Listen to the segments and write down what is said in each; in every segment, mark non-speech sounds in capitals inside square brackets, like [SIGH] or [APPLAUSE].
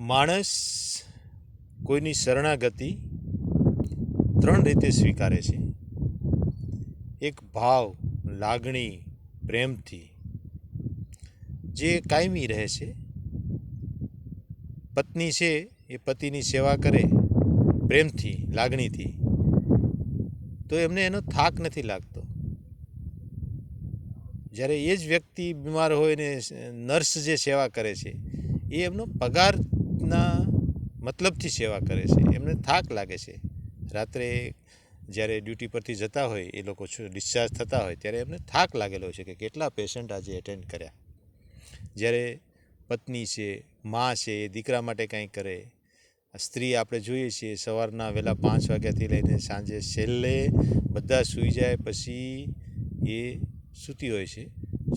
માણસ કોઈની શરણાગતિ ત્રણ રીતે સ્વીકારે છે. એક ભાવ, લાગણી, પ્રેમથી, જે કાયમી રહે છે. પત્ની છે એ પતિની સેવા કરે, પ્રેમથી, લાગણીથી. તો એમને એનો થાક નથી લાગતો. જ્યારે એ જ વ્યક્તિ બીમાર હોય ને, નર્સ જે સેવા કરે છે, એ એમનો પગારના મતલબથી સેવા કરે છે. એમને થાક લાગે છે. રાત્રે જ્યારે ડ્યુટી પરથી જતા હોય, એ લોકો ડિસ્ચાર્જ થતા હોય, ત્યારે એમને થાક લાગેલો છે કે કેટલા પેશન્ટ આજે એટેન્ડ કર્યા. જ્યારે પત્ની છે, મા છે, એ દીકરા માટે કંઈ કરે. સ્ત્રી આપણે જોઈએ છીએ, સવારના વહેલા પાંચ વાગ્યાથી લઈને સાંજે છેલ્લે બધા સૂઈ જાય પછી એ સૂતી હોય છે.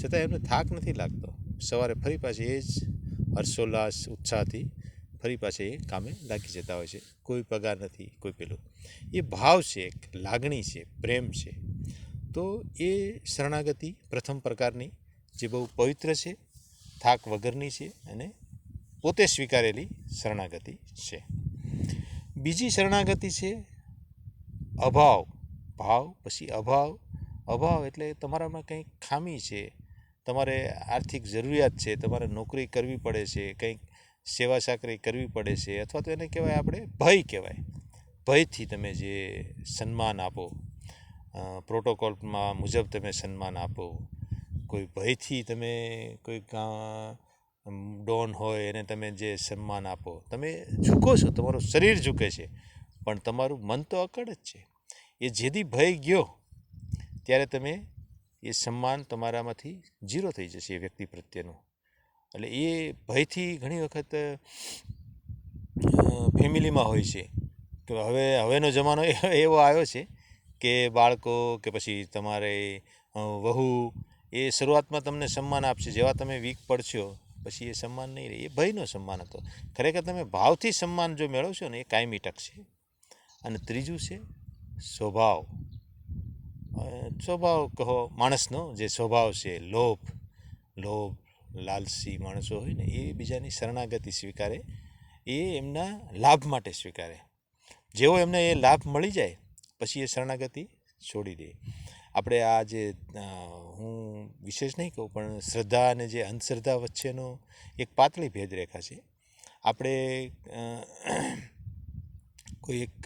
છતાં એમને થાક નથી લાગતો. સવારે ફરી પાછી એ જ હર્ષોલ્લાસ, ઉત્સાહથી ફરી પાછા એ કામે લાગી જતા હોય છે. કોઈ પગાર નથી, કોઈ પેલું. એ ભાવ છે, એક લાગણી છે, પ્રેમ છે. તો એ શરણાગતિ પ્રથમ પ્રકારની જે બહુ પવિત્ર છે, થાક વગરની છે અને પોતે સ્વીકારેલી શરણાગતિ છે. બીજી શરણાગતિ છે અભાવ. ભાવ, પછી અભાવ. અભાવ એટલે તમારામાં કંઈક ખામી છે, તમારે આર્થિક જરૂરિયાત છે, તમારે નોકરી કરવી પડે છે, કંઈક સેવા સાકરી કરવી પડે છે અથવા તો એને કહેવાય આપણે ભય કહેવાય. ભયથી તમે જે સન્માન આપો પ્રોટોકોલમાં મુજબ તમે સન્માન આપો, કોઈ ભયથી તમે કોઈ ડોન હોય એને તમે જે સન્માન આપો, તમે ઝૂકો છો, તમારું શરીર ઝૂકે છે, પણ તમારું મન તો અકળ જ છે. એ જેથી ભય ગયો, ત્યારે તમે એ સન્માન તમારામાંથી ઝીરો થઈ જશે એ વ્યક્તિ પ્રત્યેનું. એટલે એ ભયથી ઘણી વખત ફેમિલીમાં હોય છે. કે હવે, હવેનો જમાનો [LAUGHS] એવો આવ્યો છે કે બાળકો કે પછી તમારે વહુ એ શરૂઆતમાં તમને સન્માન આપશે. જેવા તમે વીક પડશો, પછી એ સન્માન નહીં રહે. એ ભયનો સન્માન હતો. ખરેખર તમે ભાવથી સન્માન જો મેળવશો ને, એ કાયમી ટકશે અને ત્રીજું છે સ્વભાવ. સ્વભાવ કહો, માણસનો જે સ્વભાવ છે, લોભ. લોભ લાલસી માણસો હોય ને, એ બીજાની શરણાગતિ સ્વીકારે, એ એમના લાભ માટે સ્વીકારે. જેવો એમને એ લાભ મળી જાય, પછી એ શરણાગતિ છોડી દે. આપણે આ જે હું વિશેષ નહીં કહું, પણ શ્રદ્ધા અને જે અંધશ્રદ્ધા વચ્ચેનો એક પાતળી ભેદરેખા છે. આપણે કોઈ એક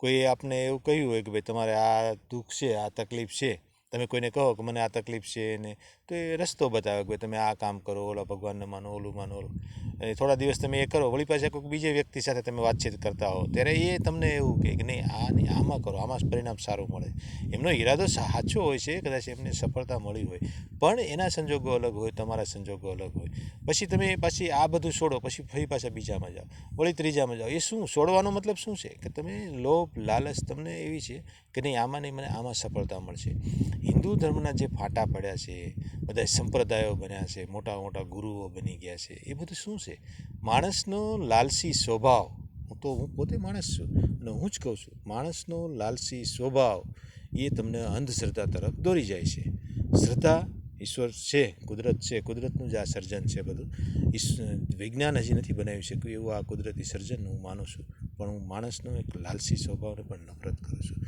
કોઈએ આપને એવું કહ્યું હોય કે ભાઈ, તમારે આ દુઃખ છે, આ તકલીફ છે તમે કોઈને કહો કે મને આ તકલીફ છે ને, તો એ રસ્તો બતાવે કે તમે આ કામ કરો, ઓલા ભગવાનને માનો, ઓલું માનો. ઓલું થોડા દિવસ તમે એ કરો. વળી પાછા કોઈક બીજે વ્યક્તિ સાથે તમે વાતચીત કરતા હો, ત્યારે એ તમને એવું કહે કે, નહીં, આ નહીં, આમાં કરો, આમાં પરિણામ સારું મળે. એમનો ઈરાદો સાચો હોય છે, કદાચ એમને સફળતા મળી હોય, પણ એના સંજોગો અલગ હોય, તમારા સંજોગો અલગ હોય. પછી તમે પાછી આ બધું છોડો, પછી ફરી પાછા બીજામાં જાઓ, વળી ત્રીજામાં જાઓ. એ શું, છોડવાનો મતલબ શું છે? કે તમે લોભ, લાલચ તમને એવી છે કે, નહીં, આમાં નહીં, મને આમાં સફળતા મળશે. હિન્દુ ધર્મના જે ફાટા પડ્યા છે બધા સંપ્રદાયો બન્યા છે, મોટા મોટા ગુરુઓ બની ગયા છે, એ બધું શું છે? માણસનો લાલસી સ્વભાવ, હું તો, હું પોતે માણસ છું અને હું જ કહું છું, માણસનો લાલસી સ્વભાવ એ તમને અંધશ્રદ્ધા તરફ દોરી જાય છે. શ્રદ્ધા ઈશ્વર છે, કુદરત છે, કુદરતનું જ આ સર્જન છે બધું. વિજ્ઞાન હજી નથી બનાવી શક્યું એવું આ કુદરતી સર્જન હું માનું છું, પણ હું માણસનો એક લાલસી સ્વભાવને પણ નફરત કરું છું.